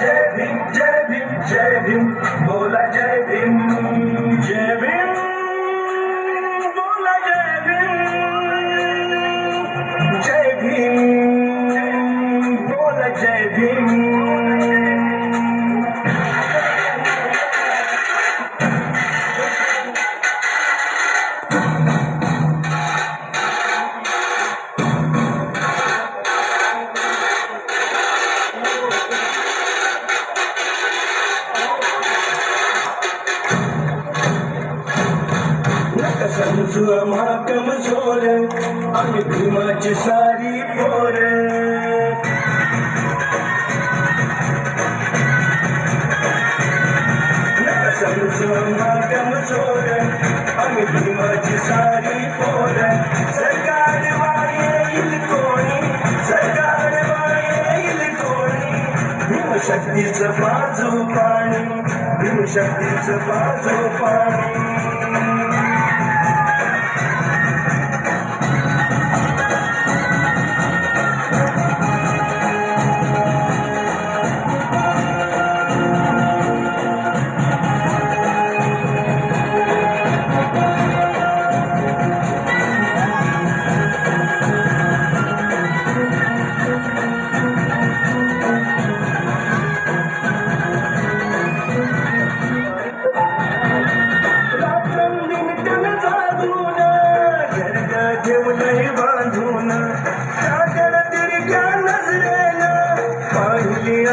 జయ భీమ్ జయ భీమ్ జయ భీమ్ బోలా జయ భీమ్. समजू आम्हा कमजोर आम्ही भीमाची सारी पोर नका समजू आम्हा कमजोर आम्ही भीमाची सारी पोर सरकार येईल कोणी सरकार येईल कोणी भीमशक्तीचं बाजू पाणी भीमशक्तीचं बाजू पाणी. बांधून गर्ग ठेवलंय बांधून कागड तिरक्या नजरेनं पाहिली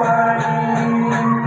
पाणी.